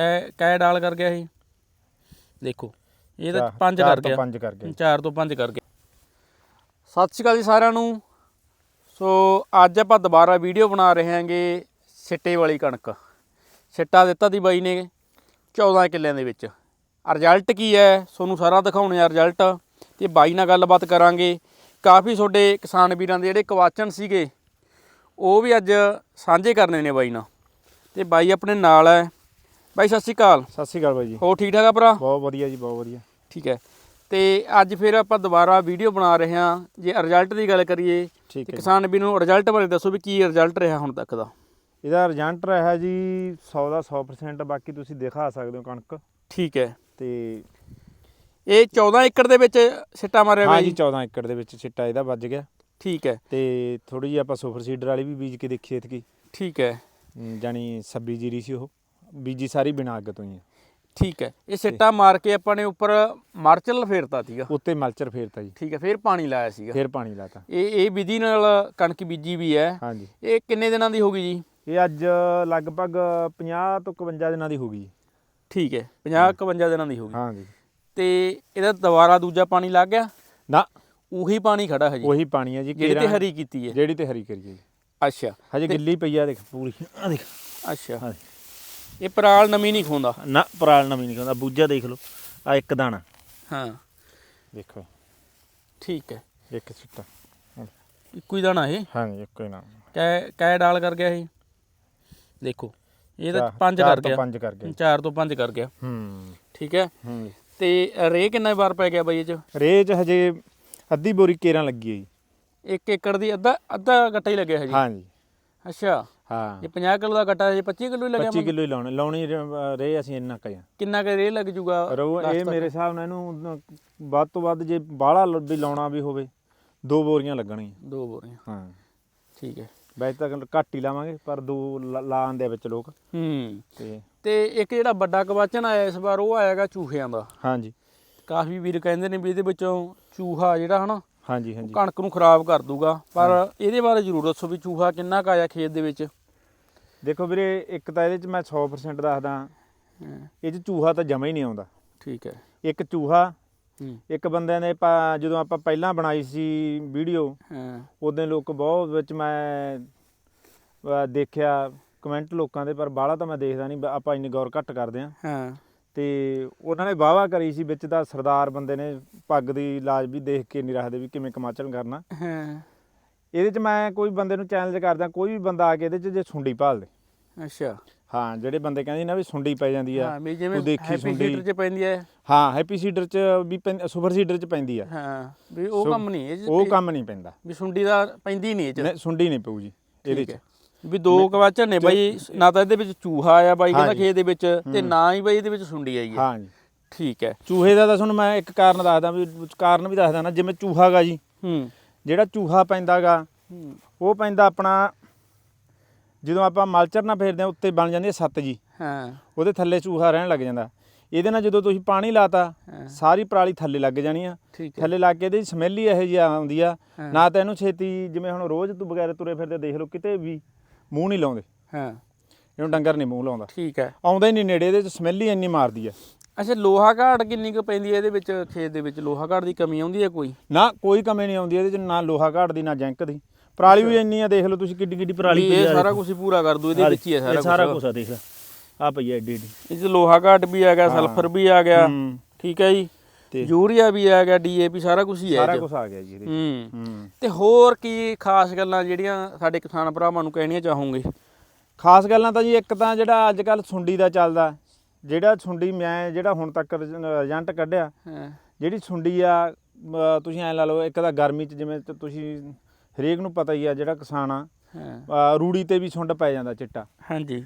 ਕੈ ਕੈ ਡਾਲ ਕਰ ਗਿਆ ਇਹ ਦੇਖੋ ਇਹ ਤਾਂ ਚਾਰ- 5 ਚਾਰ ਕਰ ਤੋਂ ਗਿਆ। ਪੰਜ ਕਰ ਗਿਆ 4 ਤੋਂ 5 ਕਰ ਗਿਆ ਸਤਿ ਸ਼੍ਰੀ ਅਕਾਲ ਜੀ ਸਾਰਿਆਂ ਨੂੰ। ਸੋ ਅੱਜ ਆਪਾਂ ਦੁਬਾਰਾ ਵੀਡੀਓ ਬਣਾ ਰਹੇ ਹਾਂਗੇ ਸਿੱਟੇ ਵਾਲੀ ਕਣਕ। ਸਿੱਟਾ ਦਿੱਤਾ ਦੀ ਬਾਈ ਨੇ 14 ਕਿੱਲਿਆਂ ਦੇ ਵਿੱਚ। ਰਿਜ਼ਲਟ ਕੀ ਹੈ ਤੁਹਾਨੂੰ ਸਾਰਾ ਦਿਖਾਉਣੇ ਆ ਰਿਜ਼ਲਟ ਤੇ ਬਾਈ ਨਾਲ ਗੱਲਬਾਤ ਕਰਾਂਗੇ। ਕਾਫੀ ਤੁਹਾਡੇ ਕਿਸਾਨ ਵੀਰਾਂ ਦੇ ਜਿਹੜੇ ਕਵਾਚਨ ਸੀਗੇ ਉਹ ਵੀ ਅੱਜ ਸਾਂਝੇ ਕਰਨੇ ਨੇ ਬਾਈ ਨਾਲ। ਤੇ ਬਾਈ ਆਪਣੇ ਨਾਲ ਹੈ ਬਾਈ ਸਤਿ ਸ਼੍ਰੀ ਅਕਾਲ। ਸਤਿ ਸ਼੍ਰੀ ਅਕਾਲ ਬਾਈ ਜੀ। ਹੋ ਠੀਕ ਠਾਕ ਆ ਭਰਾ? ਬਹੁਤ ਵਧੀਆ ਜੀ ਬਹੁਤ ਵਧੀਆ। ਠੀਕ ਹੈ। ਤੇ ਅੱਜ ਫਿਰ ਆਪਾਂ ਦੁਬਾਰਾ ਵੀਡੀਓ ਬਣਾ ਰਹੇ ਹਾਂ। ਜੇ ਰਿਜ਼ਲਟ ਦੀ ਗੱਲ ਕਰੀਏ ਠੀਕ ਤੇ ਹੈ। ਕਿਸਾਨ ਵੀ ਨੂੰ ਰਿਜ਼ਲਟ ਬਾਰੇ ਦੱਸੋ ਵੀ ਕੀ ਰਿਜ਼ਲਟ ਰਿਹਾ ਹੁਣ ਤੱਕ ਦਾ। ਇਹਦਾ ਰਿਜ਼ਲਟ ਰਿਹਾ ਜੀ 100 ਦਾ 100% ਬਾਕੀ ਤੁਸੀਂ ਦਿਖਾ ਸਕਦੇ ਹੋ ਕਣਕ। ਠੀਕ ਹੈ। ਤੇ ਇਹ 14 ਏਕੜ ਦੇ ਵਿੱਚ ਛਿੱਟਾ ਮਾਰਿਆ ਹਾਂ ਹੋਇਆ ਜੀ ਜੀ? 14 ਏਕੜ ਦੇ ਵਿੱਚ ਛਿੱਟਾ ਇਹਦਾ ਵੱਜ ਗਿਆ। ਠੀਕ ਹੈ। ਤੇ ਥੋੜੀ ਜਿਹੀ ਆਪਾਂ ਸੁਪਰ ਸੀਡਰ ਵਾਲੀ ਵੀ ਬੀਜ ਕੇ ਦੇਖੀ ਇਤਕੀ। ਠੀਕ ਹੈ। ਜਾਨੀ ਸੱਬੀ ਜੀਰੀ ਸੀ ਉਹ। ਬੀਜੀ ਸਾਰੀ ਬਿਨਾ ਅੱਗ ਤੋਂ ਹੀ ਹੈ। ਠੀਕ ਹੈ। ਇਹ ਛਿੱਟਾ ਮਾਰ ਕੇ ਆਪਾਂ ਨੇ ਉੱਪਰ ਮਰਚਲ ਫੇਰਤਾ ਸੀਗਾ। ਉੱਤੇ ਮਲਚਰ ਫੇਰਤਾ ਜੀ। ਠੀਕ ਹੈ ਫਿਰ ਪਾਣੀ ਲਾਇਆ ਸੀਗਾ। ਫਿਰ ਪਾਣੀ ਲਾਤਾ। ਇਹ ਇਹ ਵਿਧੀ ਨਾਲ ਕਣਕ ਬੀਜੀ ਵੀ ਹੈ। ਹਾਂ ਜੀ ਇਹ ਕਿੰਨੇ ਦਿਨਾਂ ਦੀ ਹੋ ਗਈ ਜੀ? ਇਹ ਅੱਜ ਲਗਭਗ 50 ਤੋਂ 51 ਦਿਨਾਂ ਦੀ ਹੋ ਗਈ। ਠੀਕ ਹੈ 50 51 ਦਿਨਾਂ ਦੀ ਹੋ ਗਈ। ਹਾਂ ਜੀ ਤੇ ਇਹਦਾ ਦੁਬਾਰਾ ਦੂਜਾ ਪਾਣੀ ਲੱਗ ਗਿਆ? ਨਾ। ਉਹੀ ਪਾਣੀ ਖੜਾ ਹੈ ਜੀ। ਉਹੀ ਪਾਣੀ ਹੈ ਜੀ ਜਿਹੜੀ ਤੇ ਹਰੀ ਕੀਤੀ ਹੈ। ਜਿਹੜੀ ਤੇ ਹਰੀ ਕਰੀਏ ਜੀ। ਅੱਛਾ। ਹਜੇ ਗਿੱਲੀ ਪਈ ਆ ਦੇਖ ਪੂਰੀ। ਆ ਦੇਖ। ਅੱਛਾ। ਇਹ ਪਰਾਲ ਨਵੀਂ ਨਹੀਂ ਖੋਂਦਾ। ਨਾ ਪਰਾਲ ਨਵੀਂ ਨਹੀਂ ਕਹਿੰਦਾ ਬੂਝਾ ਦੇਖ ਲਓ ਆ ਇੱਕ ਦਾਣਾ। ਹਾਂ। ਦੇਖੋ। ਠੀਕ ਹੈ। ਇੱਕ ਛਿੱਟਾ ਇੱਕੋ ਹੀ ਦਾਣਾ ਇਹ? ਹਾਂ ਜੀ ਇੱਕੋ ਹੀ ਨਾਮ ਕੈ ਕੈ ਡਾਲ ਕਰ ਗਿਆ ਇਹ? ਦੇਖੋ ਇਹ ਤਾਂ ਚਾਰ- 5 ਚਾਰ ਕਰ ਤੋਂ ਗਿਆ। ਪੰਜ ਕਰ ਗਿਆ। 4 ਤੋਂ 5 ਕਰ ਗਿਆ। ਹੂੰ। ਠੀਕ ਹੈ। ਹੂੰ। ਤੇ ਰੇ ਕਿੰਨਾ ਵਾਰ ਪੈ ਗਿਆ ਬਾਈ ਇਹ ਚ? ਰੇਜ ਹਜੇ ਅੱਧੀ ਬੋਰੀ ਕੇਰਾਂ ਲੱਗੀ ਹੈ ਜੀ। 1 ਏਕੜ ਦੀ ਅੱਧਾ ਅੱਧਾ ਗੱਟਾ ਹੀ ਲੱਗਿਆ ਹੈ ਜੀ ਹਾਂ ਜੀ। ਅੱਛਾ। ਹਾਂ। ਜੇ 50 ਕਿਲੋ ਦਾ ਗੱਟਾ ਜੇ 25 ਕਿਲੋ ਹੀ ਲੱਗਿਆ 25 ਕਿਲੋ ਹੀ ਲਾਉਣੇ ਲਾਉਣੀ ਰ- ਅਸੀਂ ਇੰਨਾ ਕਹਿਆ ਕਿੰਨਾ ਕੁ ਰੇ ਲੱਗ ਜੂਗਾ ਰੋ ਇਹ ਮੇਰੇ ਹਿਸਾਬ ਨਾਲ ਇਹਨੂੰ ਵੱਧ ਤੋਂ ਵੱਧ ਜੇ ਬਾਹਲਾ ਵੀ ਲਾਉਣਾ ਵੀ ਹੋਵੇ ਦੋ ਬੋਰੀਆਂ ਲੱਗਣਗੀਆਂ ਦੋ ਬੋਰੀਆਂ। ਹਾਂ। ਠੀਕ ਹੈ। ਵੈਸੇ ਤਾਂ ਘੱਟ ਹੀ ਲਾਵਾਂਗੇ ਪਰ ਦੋ ਲਾ- ਲਾਉਣ ਦੇ ਵਿੱਚ ਲੋਕ। ਹੂੰ। ਤੇ ਤੇ ਇੱਕ ਜਿਹੜਾ ਵੱਡਾ ਕਵਾਚਨ ਆਇਆ ਇਸ ਵਾਰ ਉਹ ਆਏਗਾ ਚੂਹਿਆਂ ਦਾ। ਹਾਂ ਜੀ ਕਾਫੀ ਵੀਰ ਕਹਿੰਦੇ ਨੇ ਵੀ ਇਹਦੇ ਵਿੱਚੋਂ ਚੂਹਾ ਜਿਹੜਾ ਹਨਾ ਹਾਂ ਜੀ ਹਾਂ ਜੀ ਕਣਕ ਨੂੰ ਖਰਾਬ ਕਰ ਦੂਗਾ। ਪਰ ਇਹਦੇ ਬਾਰੇ ਜ਼ਰੂਰ ਦੱਸੋ ਵੀ ਚੂਹਾ ਕਿੰਨਾ ਕੁ ਆਇਆ ਖੇਤ ਦੇ ਵਿੱਚ। ਦੇਖੋ ਵੀਰੇ ਇੱਕ ਤਾਂ ਇਹਦੇ ਚ ਮੈਂ 100% ਦੱਸਦਾ। ਇਹ ਚ ਚੂਹਾ ਤਾਂ ਜਮਾ ਹੀ ਨਹੀਂ ਆਉਂਦਾ। ਠੀਕ ਹੈ। ਇੱਕ ਚੂਹਾ ਇੱਕ ਬੰਦੇ ਨੇ ਪਾ- ਜਦੋਂ ਆਪਾਂ ਪਹਿਲਾਂ ਬਣਾਈ ਸੀ ਵੀਡੀਓ ਹਾਂ। ਉਦੋਂ ਲੋਕ ਬਹੁਤ ਵਿੱਚ ਮੈਂ ਦੇਖਿਆ ਕਮੈਂਟ ਲੋਕਾਂ ਦੇ ਪਰ ਬਾਹਲਾ ਤਾਂ ਮੈਂ ਦੇਖਦਾ ਨਹੀਂ ਆਪਾਂ ਇੰਨੀ ਗੌਰ ਘੱਟ ਕਰਦੇ ਆ ਹਾਂ। ਤੇ ਉਹਨਾਂ ਨੇ ਵਾਵਾ ਕਰੀ ਸੀ ਵਿੱਚ ਦਾ ਸਰਦਾਰ ਬੰਦੇ ਨੇ ਪੱਗ ਦੀ ਲਾਜ ਵੀ ਦੇਖ ਕੇ ਨਹੀਂ ਰੱਖਦੇ ਵੀ ਕਿਵੇਂ ਕਮਾਚਣ ਕਰਨਾ। ਹਾਂ। ਇਹਦੇ ਚ ਮੈਂ ਕੋਈ ਬੰਦੇ ਨੂੰ ਚੈਲੰਜ ਕਰਦਾ ਕੋਈ ਵੀ ਬੰਦਾ ਆ ਕੇ ਇਹਦੇ ਚ ਜੇ ਸੁੰਡੀ ਭਾਲ ਦੇ। ਅੱਛਾ। ਹਾਂ ਜਿਹੜੇ ਬੰਦੇ ਕਹਿੰਦੇ ਨਾ ਵੀ ਸੁੰਡੀ ਪੈ ਜਾਂਦੀ ਆ ਹਾਂ ਵੀ ਜਿਵੇਂ ਤੂੰ ਦੇਖੀ ਸੁੰਡੀ। ਚ ਪੈਂਦੀ ਹੈ ਹਾਂ ਹੈਪੀ ਸੀਡਰ ਚ ਵੀ ਸੁਪਰ ਸੀਡਰ ਚ ਪੈਂਦੀ ਆ। ਹਾਂ ਵੀ ਉਹ ਕੰਮ ਨਹੀਂ ਇਹ ਉਹ ਕੰਮ ਨਹੀਂ ਪੈਂਦਾ। ਵੀ ਸੁੰਡੀ ਦਾ ਪੈਂਦੀ ਨਹੀਂ ਇਹ ਚ। ਨਹੀਂ ਸੁੰਡੀ ਨਹੀਂ ਪਊ ਜੀ ਇਹਦੇ ਚ। ਵੀ ਦੋ ਕਵਾਚਨ ਨੇ ਬਾਈ ਨਾ ਤਾਂ ਇਹਦੇ ਵਿੱਚ ਚੂਹਾ ਆਇਆ ਬਾਈ ਕਹਿੰਦਾ। ਖੇਤ ਦੇ ਵਿੱਚ ਤੇ ਨਾ ਹੀ ਬਾਈ ਇਹਦੇ ਵਿੱਚ ਸੁੰਡੀ ਆਈ ਹੈ ਹਾਂ ਜੀ। ਠੀਕ ਹੈ। ਚੂਹੇ ਦਾ ਤਾਂ ਤੁਹਾਨੂੰ ਮੈਂ ਇੱਕ ਕਾਰਨ ਦੱਸਦਾ ਵੀ ਕਾਰਨ ਵੀ ਦੱਸਦਾ ਨਾ ਜਿਵੇਂ ਚੂਹਾ ਗਾ ਜੀ। ਹੂੰ। ਜਿਹੜਾ ਚੂਹਾ ਪੈਂਦਾਗਾ ਹੂੰ, ਉਹ ਪੈਂਦਾ ਆਪਣਾ ਜਦੋਂ ਆਪਾਂ ਮਲਚਰ ਨਾਲ ਫੇਰਦੇ ਆ ਉੱਤੇ ਬਣ ਜਾਂਦੀ ਹੈ ਸੱਤ ਜੀ। ਹਾਂ। ਉਹਦੇ ਥੱਲੇ ਚੂਹਾ ਰਹਿਣ ਲੱਗ ਜਾਂਦਾ। ਇਹਦੇ ਨਾਲ ਜਦੋਂ ਤੁਸੀਂ ਪਾਣੀ ਲਾਤਾ। ਸਾਰੀ ਪਰਾਲੀ ਥੱਲੇ ਲੱਗ ਜਾਣੀ ਆ। ਥੱਲੇ ਲੱਗ ਕੇ ਇਹਦੀ ਸਮੈਲ ਹੀ ਇਹੋ ਜਿਹੀ ਆਉਂਦੀ ਆ। ਨਾ ਤਾਂ ਇਹਨੂੰ ਛੇਤੀ ਜਿਵੇਂ ਹੁਣ ਰੋਜ਼ ਤੋਂ ਬਗੈਰ ਤੁਰੇ ਫਿਰਦੇ ਦੇਖ ਲਓ ਕਿਤੇ ਵੀ ਮੂੰਹ ਨਹੀਂ ਲਾਉਂਦੇ। ਹਾਂ। ਇਹਨੂੰ ਡੰਗਰ ਨਹੀਂ ਮੂੰਹ ਲਾਉਂਦਾ। ਠੀਕ ਹੈ। ਆਉਂਦਾ ਹੀ ਨਹੀਂ ਨੇੜੇ ਇਹਦੇ ਚ ਸਮੈਲ ਹੀ ਇੰਨੀ ਮਾਰਦੀ ਆ। ਅੱਛਾ ਲੋਹਾ ਘਾਟ ਕਿੰਨੀ ਕੁ ਪੈਂਦੀ ਹੈ ਇਹਦੇ ਵਿੱਚ ਖੇਤ ਦੇ ਵਿੱਚ? ਲੋਹਾ ਘਾਟ ਦੀ ਕਮੀ ਆਉਂਦੀ ਹੈ ਕੋਈ? ਨਾ ਕੋਈ ਕਮੀ ਨਹੀਂ ਆਉਂਦੀ ਇਹਦੇ ਚ ਨਾ ਲੋਹਾ ਘਾਟ ਦੀ ਨਾ ਜੈਂਕ ਦੀ। ਪਰਾਲੀ ਵੀ ਇੰਨੀ ਆ ਦੇਖ ਲਓ ਤੁਸੀਂ ਕਿੱਡੀ ਕਿੱਡੀ ਪਰਾਲੀ ਇਹ ਸਾਰਾ ਕੁਝ ਪੂਰਾ ਕਰ ਦੂ ਇਹਦੇ ਵਿੱਚ ਹੀ ਹੈ ਸਾਰਾ ਸਾਰਾ ਕੁਝ ਆ ਦੇਖ ਆ ਪਈ ਆ ਏਡੀ ਏਡੀ। ਇਹ 'ਚ ਲੋਹਾ ਘਾਟ ਵੀ ਆ ਗਿਆ ਸਲਫਰ ਵੀ ਆ ਗਿਆ। ਠੀਕ ਹੈ ਜੀ। ਯੂਰੀਆ ਵੀ ਆ ਗਿਆ ਡੀਏਪੀ ਸਾਰਾ ਕੁਝ ਹੀ ਹੈ ਸਾਰਾ। ਕੁਝ ਆ ਗਿਆ ਜੀ ਇਹਦੇ ਹੂੰ। ਤੇ ਹੋਰ ਕੀ ਖਾਸ ਗੱਲਾਂ ਜਿਹੜੀਆਂ ਸਾਡੇ ਕਿਸਾਨ ਭਰਾਵਾਂ ਨੂੰ ਕਹਿਣੀਆਂ ਚਾਹੋਗੇ? ਖਾਸ ਗੱਲਾਂ ਤਾਂ ਜੀ ਇੱਕ ਤਾਂ ਜਿਹੜਾ ਅੱਜ ਕੱਲ ਸੁੰਡੀ ਦਾ ਚੱਲਦਾ ਜਿਹੜਾ ਸੁੰਡੀ ਮੈਂ ਜਿਹੜਾ ਹੁਣ ਤੱਕ ਏਜੰਟ ਕੱਢਿਆ ਹਾਂ। ਜਿਹੜੀ ਸੁੰਡੀ ਆ ਤੁਸੀਂ ਐ ਲਾ ਲਓ ਇੱਕ ਤਾਂ ਗਰਮੀ ਚ ਜਿਵੇਂ ਤੁਸੀਂ ਹਰੇਕ ਨੂੰ ਪਤਾ ਹੀ ਆ ਜਿਹੜਾ ਕਿਸਾਨ ਆ ਰੂੜੀ ਤੇ ਵੀ ਸੁੰਡ ਪੈ ਜਾਂਦਾ ਚਿੱਟਾ। ਹਾਂਜੀ।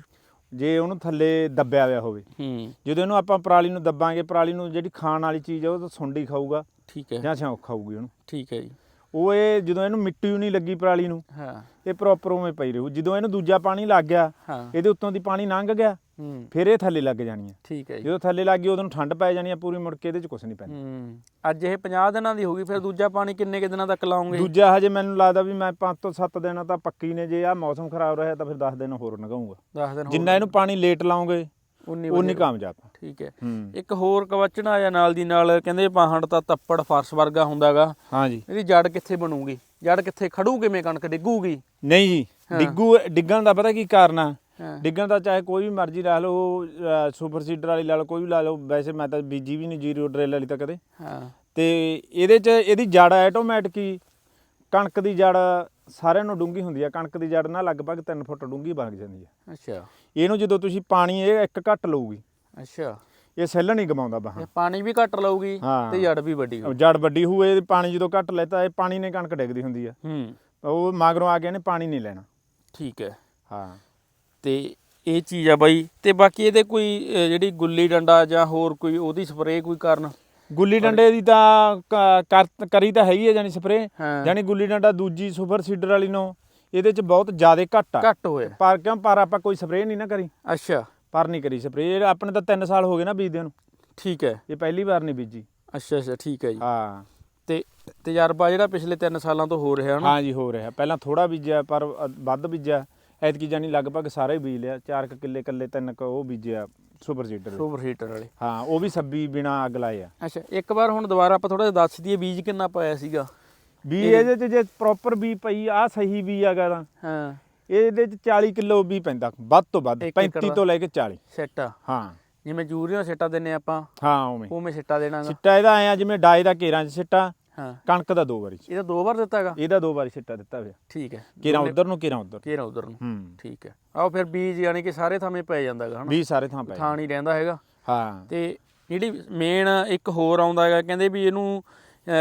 ਜੇ ਉਹਨੂੰ ਥੱਲੇ ਦੱਬਿਆ ਹੋਇਆ ਹੋਵੇ। ਹੂੰ। ਜਦੋਂ ਇਹਨੂੰ ਆਪਾਂ ਪਰਾਲੀ ਨੂੰ ਦੱਬਾਂਗੇ ਪਰਾਲੀ ਨੂੰ ਜਿਹੜੀ ਖਾਣ ਵਾਲੀ ਚੀਜ਼ ਆ ਉਹ ਤਾਂ ਸੁੰਡੀ ਖਾਊਗਾ। ਠੀਕ ਹੈ। ਜਾਂ ਸਿਉਂਕ ਖਾਊਗੀ ਉਹਨੂੰ। ਠੀਕ ਹੈ ਜੀ। ਉਹ ਇਹ ਜਦੋਂ ਇਹਨੂੰ ਮਿੱਟੀ ਨਹੀਂ ਲੱਗੀ ਪਰਾਲੀ ਨੂੰ ਹਾਂ। ਇਹ ਪ੍ਰੋਪਰ ਉਵੇਂ ਪਈ ਰਹੂ। ਜਦੋਂ ਇਹਨੂੰ ਦੂਜਾ ਪਾਣੀ ਲੱਗ ਗਿਆ ਹਾਂ। ਇਹਦੇ ਉੱਤੋਂ ਦੀ ਪਾਣੀ ਲੰਘ ਗਿਆ ਹੂੰ। ਫਿਰ ਇਹ ਥੱਲੇ ਲੱਗ ਜਾਣੀ ਆ। ਠੀਕ ਹੈ ਜਦੋਂ ਥੱਲੇ ਲੱਗ ਗਈ ਉਦੋਂ ਠੰਡ ਪੈ ਜਾਣੀ ਆ ਪੂਰੀ ਮੁੜ ਕੇ ਇਹਦੇ ਚ ਕੁਝ ਨਹੀਂ ਪੈਣਾ ਹੂੰ। ਅੱਜ ਇਹ 50 ਦਿਨਾਂ ਦੀ ਹੋ ਗਈ ਫਿਰ ਦੂਜਾ ਪਾਣੀ ਕਿੰਨੇ ਕਿ ਦਿਨਾਂ ਤੱਕ ਲਾਉਂਗੇ? ਦੂਜਾ ਹਜੇ ਮੈਨੂੰ ਲੱਗਦਾ ਵੀ ਮੈਂ 5 ਤੋਂ 7 ਦਿਨ ਤਾਂ ਪੱਕੀ ਨੇ ਜੇ ਆ ਮੌਸਮ ਖਰਾਬ ਰਿਹਾ ਤਾਂ ਫਿਰ 10 ਦਿਨ ਹੋਰ ਲਗਾਉਂਗਾ ਦੱਸ ਦਿਨ ਹੋਰ ਜਿੰਨਾ ਇਹਨੂੰ ਪਾਣੀ ਲੇਟ ਲਾਉਂਗੇ ਉਨੀ ਉਨੀ। ਕਾਮਯਾਬ। ਆ। ਠੀਕ ਹੈ। ਹੂੰ। ਇੱਕ ਹੋਰ ਕਵਚਣਾ ਆਇਆ ਨਾਲ ਦੀ ਨਾਲ ਕਹਿੰਦੇ ਬਾਹਣ ਤਾਂ ਤੱਪੜ ਫਰਸ਼ ਵਰਗਾ ਹੁੰਦਾਗਾ। ਹਾਂਜੀ। ਇਹਦੀ ਜੜ ਕਿੱਥੇ ਬਣੂਗੀ? ਜੜ ਕਿੱਥੇ ਖੜੂ ਕਿਵੇਂ ਕਣਕ? ਡਿੱਗੂਗੀ? ਨਹੀਂ ਜੀ ਡਿੱਗੂ ਡਿੱਗਣ ਦਾ ਪਤਾ ਕੀ ਕਾਰਨ ਆ? ਹਾਂ। ਡਿੱਗਣ ਦਾ ਚਾਹੇ ਕੋਈ ਵੀ ਮਰਜ਼ੀ ਲਾ ਲਓ ਸੁਪਰ ਸੀਡਰ ਵਾਲੀ ਲਾ ਲਓ ਕੋਈ ਵੀ ਲਾ ਲਓ ਵੈਸੇ ਮੈਂ ਤਾਂ ਬੀਜੀ ਵੀ ਨਹੀਂ ਜੀਰੋ ਡਰਿਲ ਵਾਲੀ ਤਾਂ ਕਦੇ। ਹਾਂ। ਤੇ ਇਹਦੇ ਚ ਇਹਦੀ ਜੜ ਆਟੋਮੈਟਿਕ ਹੀ। ਕਣਕ ਦੀ ਜੜ ਸਾਰਿਆਂ ਨੂੰ ਡੂੰਗੀ ਹੁੰਦੀ ਆ ਕਣਕ ਦੀ ਜੜ ਨਾ ਲਗਭਗ 3 ਫੁੱਟ ਡੂੰਗੀ ਬਣ ਜਾਂਦੀ ਆ। ਅੱਛਾ। ਇਹਨੂੰ ਜਦੋਂ ਤੁਸੀਂ ਪਾਣੀ ਇਹ ਇੱਕ ਘੱਟ ਲਊਗੀ। ਅੱਛਾ। ਇਹ ਸੈੱਲ ਨਹੀਂ ਗਮਾਉਂਦਾ ਇਹ ਬਾਹਾਂ ਪਾਣੀ ਵੀ ਘੱਟ ਲਊਗੀ। ਤੇ ਜੜ ਵੀ ਵੱਡੀ ਹੋਊ ਜੜ ਵੱਡੀ ਹੋਏ ਪਾਣੀ ਜਦੋਂ ਘੱਟ ਲੈਤਾ ਇਹ ਪਾਣੀ ਨੇ ਕਣਕ ਡਿੱਗਦੀ ਹੁੰਦੀ ਆ। ਹੂੰ। ਉਹ ਮਗਰੋਂ ਆ ਕੇ ਇਹਨੇ ਪਾਣੀ ਨਹੀਂ ਲੈਣਾ। ਠੀਕ ਹੈ। ਹਾਂ। ਤੇ ਇਹ ਚੀਜ਼ ਆ ਬਾਈ ਤੇ ਬਾਕੀ ਇਹਦੇ ਕੋਈ ਜਿਹੜੀ ਗੁੱਲੀ ਡੰਡਾ ਜਾਂ ਹੋਰ ਕੋਈ ਉਹਦੀ ਸਪਰੇਅ ਕੋਈ ਕਾਰਨ? ਗੁੱਲੀ ਡੰਡੇ ਦੀ ਤਾਂ ਕ- ਕਰ- ਕਰੀ ਤਾਂ ਹੈਗੀ ਹੈ ਜਾਨੀ ਸਪਰੇ ਹਾਂ। ਜਾਨੀ ਗੁੱਲੀ ਡੰਡਾ ਦੂਜੀ ਸੁਪਰ ਸੀਡਰ ਵਾਲੀ ਨੂੰ ਇਹਦੇ ਚ ਬਹੁਤ ਜ਼ਿਆਦਾ ਘੱਟ ਆ। ਘੱਟ ਹੋਇਆ। ਪਰ ਕਿਉਂ? ਪਰ ਆਪਾਂ ਕੋਈ ਸਪਰੇ ਨਹੀਂ ਨਾ ਕਰੀ। ਅੱਛਾ। ਪਰ ਨਹੀਂ ਕਰੀ ਸਪਰੇ ਆਪਣੇ ਤਾਂ 3 ਸਾਲ ਹੋ ਗਏ ਨਾ ਬੀਜਦੇ ਨੂੰ। ਠੀਕ ਹੈ। ਇਹ ਪਹਿਲੀ ਵਾਰ ਨਹੀਂ ਬੀਜੀ। ਅੱਛਾ ਅੱਛਾ ਠੀਕ ਹੈ ਜੀ। ਹਾਂ। ਤੇ ਤਜਰਬਾ ਜਿਹੜਾ ਪਿਛਲੇ 3 ਸਾਲਾਂ ਤੋਂ ਹੋ ਰਿਹਾ ਨਾ। ਹਾਂ ਜੀ ਹੋ ਰਿਹਾ। ਪਹਿਲਾਂ ਥੋੜਾ ਬੀਜਿਆ ਪਰ ਅ- ਵੱਧ ਬੀਜਿਆ। ਐਤਕੀ ਜਾਨੀ ਲਗਭਗ ਸਾਰਾ ਬੀਜ ਲਿਆ। 4 ਕਿੱਲੇ ਕੱਲੇ ਤਿੰਨ ਕੁ ਉਹ ਬੀਜਿਆ। ਸੁਪਰ ਸੀਡਰ ਸੁਪਰ ਹੀਟਰ ਵਾਲੇ। ਹਾਂ ਉਹ ਵੀ ਸੱਬੀ ਬਿਨਾ ਅੱਗ ਲਾਏ ਆ। ਅੱਛਾ ਇੱਕ ਵਾਰ ਹੁਣ ਦੁਬਾਰਾ ਆਪਾਂ ਥੋੜਾ ਜਿਹਾ ਦੱਸ ਦਈਏ ਬੀਜ ਕਿੰਨਾ ਪਾਇਆ ਸੀਗਾ। ਵੀ ਇਹਦੇ ਚ ਜੇ ਪ੍ਰੋਪਰ ਵੀ ਪਈ ਆ ਸਹੀ ਵੀ ਆਗਾ ਤਾਂ। ਹਾਂ। ਇਹਦੇ ਚ 40 ਕਿਲੋ ਵੀ ਪੈਂਦਾ ਵੱਧ ਤੋਂ ਵੱਧ ਇੱਕ ਏਕੜ 35 ਦਾ। ਤੋਂ ਲੈ ਕੇ 40 ਸੈੱਟ ਹਾਂ। ਜਿਵੇਂ ਜੂਰੀਆ ਸਿੱਟਾ ਦਿੰਨੇ ਆਪਾਂ ਹਾਂ ਉਵੇਂ। ਉਵੇਂ ਸਿੱਟਾ ਦੇਣਾਗਾ। ਸਿੱਟਾ ਇਹਦਾ ਆਇਆ ਜਿਵੇਂ ਡਾਈ ਦਾ ਕੇਰਾਂ ਚ ਸਿੱਟਾ ਹਾਂ। ਕਣਕ ਦਾ ਦੋ ਵਾਰੀ। ਇਹਦਾ ਦੋ ਵਾਰ ਦਿੱਤਾਗਾ ਇਹਦਾ ਦੋ ਵਾਰੀ ਸਿੱਟਾ ਦਿੱਤਾ ਹੋਇਆ। ਠੀਕ ਹੈ। ਕੇਰਾਂ ਉਧਰ ਨੂੰ ਕੇਰਾਂ ਉਧਰ। ਘੇਰਾ ਉਧਰ ਨੂੰ। ਹੂੰ। ਠੀਕ ਹੈ। ਆਓ ਫਿਰ ਬੀਜ ਯਾਨੀ ਕਿ ਸਾਰੇ ਥਾਵੇਂ ਪੈ ਜਾਂਦਾਗਾ ਹਨਾ? ਵੀ ਸਾਰੇ ਥਾਂ ਪਏ ਥਾਂ ਨਹੀਂ ਰਹਿੰਦਾ ਹੈਗਾ। ਹਾਂ। ਤੇ ਜਿਹੜੀ ਮੇਨ ਇੱਕ ਹੋਰ ਆਉਂਦਾ ਹੈਗਾ ਕਹਿੰਦੇ ਵੀ ਇਹਨੂੰ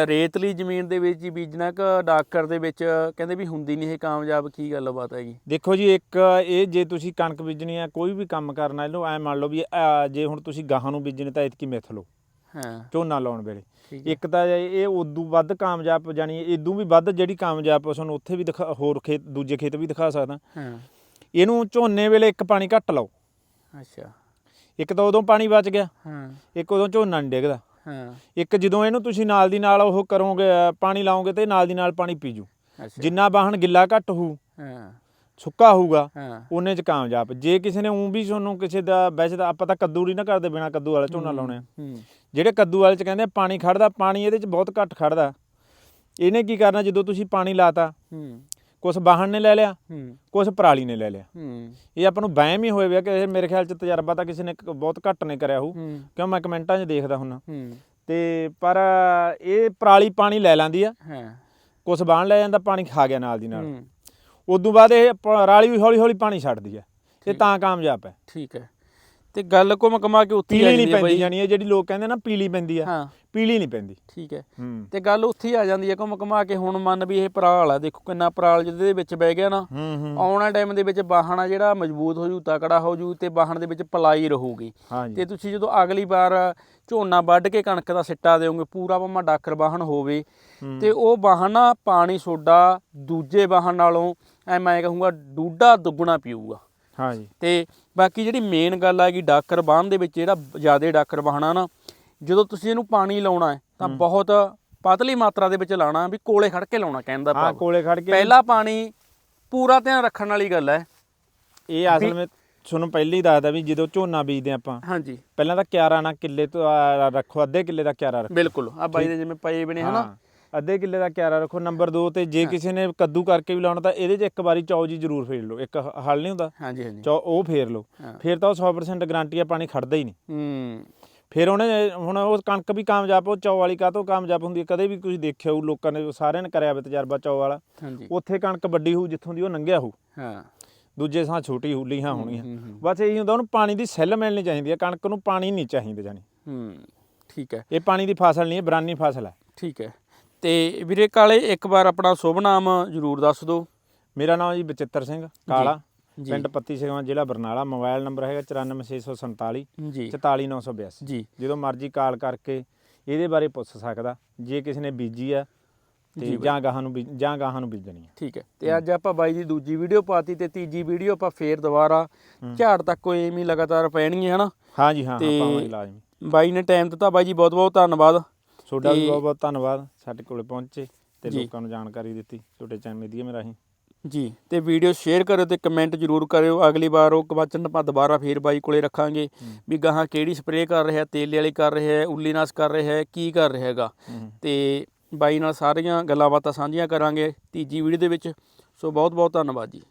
ਰੇਤਲੀ ਜ਼ਮੀਨ ਦੇ ਵਿੱਚ ਹੀ ਬੀਜਣਾ ਕਿ ਡਾਕਰ ਦੇ ਵਿੱਚ? ਕਹਿੰਦੇ ਵੀ ਹੁੰਦੀ ਨਹੀਂ ਇਹ ਕਾਮਯਾਬ ਕੀ ਗੱਲਬਾਤ ਹੈਗੀ? ਦੇਖੋ ਜੀ ਇੱਕ ਇਹ ਜੇ ਤੁਸੀਂ ਕਣਕ ਬੀਜਣੀ ਆ ਕੋਈ ਵੀ ਕੰਮ ਕਰਨਾ ਇਹਨੂੰ ਐ ਮੰਨ ਲਓ ਵੀ ਜੇ ਹੁਣ ਤੁਸੀਂ ਗਾਹਾਂ ਨੂੰ ਬੀਜਣੇ ਤਾਂ ਇਤਕੀ ਮਿੱਥ ਲਓ। ਹਾਂ। ਝੋਨਾ ਲਾਉਣ ਵੇਲੇ। ਇੱਕ ਤਾਂ ਇਹ ਉਦੋਂ ਵੱਧ ਕਾਮਯਾਬ ਜਾਣੀ ਇਦੋਂ ਵੀ ਵੱਧ ਜਿਹੜੀ ਕਾਮਯਾਬ ਤੁਹਾਨੂੰ ਉੱਥੇ ਵੀ ਦਿਖਾ ਹੋਰ ਖੇਤ ਦੂਜੇ ਖੇਤ ਵੀ ਦਿਖਾ ਸਕਦਾ। ਹਾਂ। ਇਹਨੂੰ ਝੋਨੇ ਵੇਲੇ ਇੱਕ ਪਾਣੀ ਘੱਟ ਲਾਓ। ਅੱਛਾ। ਇੱਕ ਤਾਂ ਉਦੋਂ ਪਾਣੀ ਬਚ ਗਿਆ ਹਾਂ। ਇੱਕ ਉਦੋਂ ਝੋਨਾ ਨਹੀਂ ਡਿੱਗਦਾ। ਹਾਂ। ਇੱਕ ਜਦੋਂ ਇਹਨੂੰ ਤੁਸੀਂ ਨਾਲ ਦੀ ਨਾਲ ਉਹ ਕਰੋਗੇ ਪਾਣੀ ਲਾਓਗੇ ਤੇ ਨਾਲ ਦੀ ਨਾਲ ਪਾਣੀ ਪੀਜੂ। ਜਿੰਨਾ ਬਾਹਣ ਗਿੱਲਾ ਘੱਟ ਹੋਊ ਹਾਂ। ਸੁੱਕਾ ਹੋਊਗਾ ਹਾਂ। ਉਹਨੇ ਚ ਕਾਮਯਾਬ। ਜੇ ਕਿਸੇ ਨੇ ਉਂ ਵੀ ਤੁਹਾਨੂੰ ਕਿਸੇ ਦਾ ਵੈਸੇ ਤਾਂ ਆਪਾਂ ਤਾਂ ਕੱਦੂ ਨਹੀਂ ਨਾ ਕਰਦੇ ਬਿਨਾ ਕੱਦੂ ਵਾਲਾ ਝੋਨਾ ਲਾਉਣੇ ਜਿਹੜੇ ਕੱਦੂ ਵਾਲੇ ਚ ਕਹਿੰਦੇ ਪਾਣੀ ਖੜਦਾ ਪਾਣੀ ਇਹਦੇ ਚ ਬਹੁਤ ਘੱਟ ਖੜਦਾ। ਇਹਨੇ ਕੀ ਕਰਨਾ ਜਦੋਂ ਤੁਸੀਂ ਪਾਣੀ ਲਾਤਾ ਕੁਛ ਬਾਹਣ ਨੇ ਲੈ ਲਿਆ ਕੁਛ ਪਰਾਲੀ ਨੇ ਲੈ ਲਿਆ। ਇਹ ਆਪਾਂ ਨੂੰ ਵਹਿਮ ਹੀ ਹੋਏ ਵਿਆ ਕਿ ਮੇਰੇ ਖਿਆਲ ਚ ਤਜਰਬਾ ਤਾਂ ਕਿਸੇ ਨੇ ਬਹੁਤ ਘੱਟ ਨੇ ਕਰਿਆ ਹੂੰ। ਕਿਉਂ ਮੈਂ ਕਮੈਂਟਾਂ 'ਚ ਦੇਖਦਾ ਹੁੰਨਾ। ਤੇ ਪਰ ਇਹ ਪਰਾਲੀ ਪਾਣੀ ਲੈ ਲੈਂਦੀ ਆ। ਹਾਂ। ਕੁਛ ਬਾਹਣ ਲੈ ਜਾਂਦਾ ਪਾਣੀ ਖਾ ਗਿਆ ਨਾਲ ਦੀ ਨਾਲ। ਉਦੋਂ ਬਾਅਦ ਇਹ ਪਰਾਲੀ ਵੀ ਹੌਲੀ ਹੌਲੀ ਪਾਣੀ ਛੱਡਦੀ ਆ ਇਹ ਤਾਂ ਕਾਮਯਾਬ ਹੈ। ਠੀਕ ਹੈ। ਤੇ ਗੱਲ ਘੁੰਮ ਕਮਾ ਕੇ ਉੱਥੇ ਹੀ ਆ ਪੀਲੀ ਨਹੀਂ ਜਾਂਦੀ ਹੈ ਪੈਂਦੀ ਬਾਈ। ਜਾਨੀ ਇਹ ਜਿਹੜੀ ਲੋਕ ਕਹਿੰਦੇ ਨਾ ਪੀਲੀ ਪੈਂਦੀ ਆ ਹਾਂ। ਪੀਲੀ ਨਹੀਂ ਪੈਂਦੀ। ਠੀਕ ਹੈ। ਹੂੰ। ਤੇ ਗੱਲ ਉੱਥੇ ਹੀ ਆ ਜਾਂਦੀ ਹੈ ਘੁੰਮ ਕਮਾ ਕੇ। ਹੁਣ ਮੰਨ ਵੀ ਇਹ ਪਰਾਲ ਆ। ਦੇਖੋ ਕਿੰਨਾ ਪਰਾਲ ਜਿਹਦੇ ਵਿੱਚ ਬਹਿ ਗਿਆ ਨਾ। ਹੂੰ ਹੂੰ। ਆਉਣ ਟਾਈਮ ਦੇ ਵਿੱਚ ਬਾਹਣਾ ਜਿਹੜਾ ਮਜ਼ਬੂਤ ਹੋ ਜੂ ਤਕੜਾ ਹੋ ਜੂ ਤੇ ਬਾਹਣ ਦੇ ਵਿੱਚ ਪਲਾਈ ਰਹੂਗੀ। ਹਾਂਜੀ ਤੇ ਤੁਸੀਂ ਜਦੋਂ ਅਗਲੀ ਵਾਰ ਝੋਨਾ ਵੱਢ ਕੇ ਕਣਕ ਦਾ ਸਿੱਟਾ ਦਿਓਗੇ ਪੂਰਾ ਭਾਵੇਂ ਡਾਕਰ ਬਾਹਣ ਹੋਵੇ ਹੂੰ। ਤੇ ਉਹ ਬਾਹਣ ਨਾ ਪਾਣੀ ਸੋਡਾ ਦੂਜੇ ਬਾਹਣ ਨਾਲੋਂ ਐ ਮੈਂ ਕਹੂੰਗਾ ਡੂਡਾ ਦੁੱਗਣਾ ਪੀਊਗਾ। ਹਾਂਜੀ। ਤੇ ਬਾਕੀ ਜਿਹੜੀ ਮੇਨ ਗੱਲ ਹੈਗੀ ਡਾਕਰ ਬਾਹਣ ਦੇ ਵਿੱਚ ਜਿਹੜਾ ਜ਼ਿਆਦਾ ਡਾਕਰ ਬਾਹਣਾ ਨਾ ਜਦੋਂ ਤੁਸੀਂ ਇਹਨੂੰ ਪਾਣੀ ਲਾਉਣਾ ਹੈ ਤਾਂ ਬਹੁਤ ਪਤਲੀ ਮਾਤਰਾ ਦੇ ਵਿੱਚ ਲਾਉਣਾ ਵੀ ਕੋਲੇ ਖੜ ਕੇ ਲਾਉਣਾ ਕਹਿੰਦਾ ਹਾਂ ਕੋਲੇ ਖੜ ਕੇ। ਪਹਿਲਾ ਪਾਣੀ ਪੂਰਾ ਧਿਆਨ ਰੱਖਣ ਵਾਲੀ ਗੱਲ ਹੈ। ਇਹ ਅਸਲ ਵਿੱਚ ਤੁਹਾਨੂੰ ਪਹਿਲਾਂ ਹੀ ਦੱਸਦਾ ਵੀ ਜਦੋਂ ਝੋਨਾ ਬੀਜਦੇ ਆਪਾਂ ਹਾਂਜੀ। ਪਹਿਲਾਂ ਤਾਂ ਕਿਆਰਾ ਨਾ ਕਿੱਲੇ ਤੋਂ ਆ, ਰੱਖੋ ਅੱਧੇ ਕਿੱਲੇ ਦਾ ਕਿਆਰਾ ਰੱਖੋ। ਬਿਲਕੁਲ। ਆ ਬਾਈ ਦੇ ਜਿਵੇਂ ਪਏ ਬਣੇ ਹਨਾ। ਅੱਧੇ ਕਿੱਲੇ ਦਾ ਕਿਆਰਾ ਰੱਖੋ ਨੰਬਰ 2 ਤੇ ਜੇ ਕਿਸੇ ਨੇ ਕੱਦੂ ਕਰਕੇ ਵੀ ਲਾਉਣਾ ਤਾਂ ਇਹਦੇ 'ਚ ਇੱਕ ਵਾਰੀ ਚੌ ਜੀ ਜ਼ਰੂਰ ਫੇਰ ਲਓ ਇੱਕ ਹਲ ਨਹੀਂ ਹੁੰਦਾ। ਹਾਂਜੀ ਹਾਂਜੀ। ਚੌ ਉਹ ਫੇਰ ਲਓ। ਫੇਰ ਤਾਂ ਉਹ 100% ਗਾਰੰਟੀ ਆ ਪਾਣੀ ਖੜਦਾ ਹੀ ਨਹੀਂ। ਹੂੰ। ਫਿਰ ਉਹਨੇ ਹੁਣ ਉਹ ਕਣਕ ਵੀ ਕਾਮਯਾਬ ਉਹ ਚੌ ਵਾਲੀ ਕਾਹਤੋਂ ਕਾਮਯਾਬ ਹੁੰਦੀ ਹੈ? ਕਦੇ ਵੀ ਤੁਸੀਂ ਦੇਖਿਆ ਹੋਊ ਲੋਕਾਂ ਨੇ ਸਾਰਿਆਂ ਨੇ ਕਰਿਆ ਹੋਵੇ ਤਜਰਬਾ ਚੌ ਵਾਲਾ। ਉੱਥੇ ਕਣਕ ਵੱਡੀ ਹੋਊ ਜਿੱਥੋਂ ਦੀ ਉਹ ਨੰਗਿਆ ਹੋਊ। ਹਾਂ। ਦੂਜੇ ਥਾਂ ਛੋਟੀ ਹੋਊ ਲੀਹਾਂ ਹੋਣਗੀਆਂ। ਹੂੰ, ਹੂੰ, ਬਸ ਇਹੀ ਹੁੰਦਾ ਉਹਨੂੰ ਪਾਣੀ ਦੀ ਸੈੱਲ ਮਿਲਣੀ ਚਾਹੀਦੀ ਹੈ। ਕਣਕ ਨੂੰ ਪਾਣੀ ਨਹੀਂ ਚਾਹੀਦਾ ਜਾਨੀ ਹੂੰ ਠੀਕ ਹੈ। ਇਹ ਪਾਣੀ ਦੀ ਫਸਲ ਨਹੀਂ ਹੈ ਬਰਾਨੀ ਫਸਲ ਹੈ। ਠੀਕ ਹੈ। ਤੇ ਵੀਰੇ ਕਾਲੇ ਇੱਕ ਵਾਰ ਆਪਣਾ ਸ਼ੁਭ ਨਾਮ ਜ਼ਰੂਰ ਦੱਸ ਦਿਓ। ਮੇਰਾ ਨਾਮ ਜੀ ਬਚਿੱਤਰ ਸਿੰਘ ਕਾਲਾ ਪਿੰਡ ਪੱਤੀ ਸਿੰਘਾਂ ਜ਼ਿਲ੍ਹਾ ਬਰਨਾਲਾ ਮੋਬਾਈਲ ਨੰਬਰ ਹੈਗਾ 94647 ਜੀ। 44982 ਜੀ। ਜਦੋਂ ਮਰਜ਼ੀ ਕਾਲ ਕਰਕੇ ਇਹਦੇ ਬਾਰੇ ਪੁੱਛ ਸਕਦਾ ਜੇ ਕਿਸੇ ਨੇ ਬੀਜੀ ਆ ਤੇ। ਜਾਂ। ਗਾਹਾਂ ਨੂੰ ਜਾਂ ਗਾਹਾਂ ਨੂੰ ਬੀਜਣੀ ਆ। ਠੀਕ ਹੈ। ਤੇ ਅੱਜ ਆਪਾਂ ਬਾਈ ਦੀ ਦੂਜੀ ਵੀਡੀਓ ਪਾਤੀ ਤੇ ਤੀਜੀ ਵੀਡੀਓ ਆਪਾਂ ਫੇਰ ਦੁਬਾਰਾ ਝਾੜ ਤੱਕ ਕੋਈ ਐਵੇਂ ਹੀ ਲਗਾਤਾਰ ਪੈਣਗੀਆਂ ਹਨਾ? ਹਾਂਜੀ ਹਾਂ ਪਾਵਾਂਗੇ ਲਾਜ਼ਮੀ। ਬਾਈ ਨੇ ਟਾਈਮ ਦਿੱਤਾ ਬਾਈ ਜੀ ਬਹੁਤ ਬਹੁਤ ਧੰਨਵਾਦ। ਤੁਹਾਡਾ ਵੀ ਤੇ- ਬਹੁਤ ਬਹੁਤ ਧੰਨਵਾਦ ਸਾਡੇ ਕੋਲੇ ਪਹੁੰਚੇ ਤੇ ਜੀ। ਲੋਕਾਂ ਨੂੰ ਜਾਣਕਾਰੀ ਦਿੱਤੀ ਛੋਟੇ ਚੈਨਲ ਮੀਡੀਆ ਰਾਹੀਂ। ਜੀ ਤੇ ਵੀਡੀਓ ਸ਼ੇਅਰ ਕਰਿਓ ਤੇ ਕਮੈਂਟ ਜ਼ਰੂਰ ਕਰਿਓ। ਅਗਲੀ ਵਾਰ ਉਹ ਕਵਚਨ ਆਪਾਂ ਦੁਬਾਰਾ ਫੇਰ ਬਾਈ ਕੋਲੇ ਰੱਖਾਂਗੇ ਵੀ ਗਾਹਾਂ ਕਿਹੜੀ ਸਪਰੇਅ ਕਰ ਰਿਹਾ ਤੇਲੇ ਵਾਲੀ ਕਰ ਰਿਹਾ ਹੈ ਉੱਲੀਨਾਸ ਕਰ ਰਿਹਾ ਹੈ ਕੀ ਕਰ ਰਿਹਾ ਹੈਗਾ। ਤੇ ਬਾਈ ਨਾਲ ਸਾਰੀਆਂ ਗੱਲਾਂ ਬਾਤਾਂ ਸਾਂਝੀਆਂ ਕਰਾਂਗੇ ਤੀਜੀ ਵੀਡੀਓ ਦੇ ਵਿੱਚ। ਸੋ ਬਹੁਤ ਬਹੁਤ ਧੰਨਵਾਦ ਜੀ।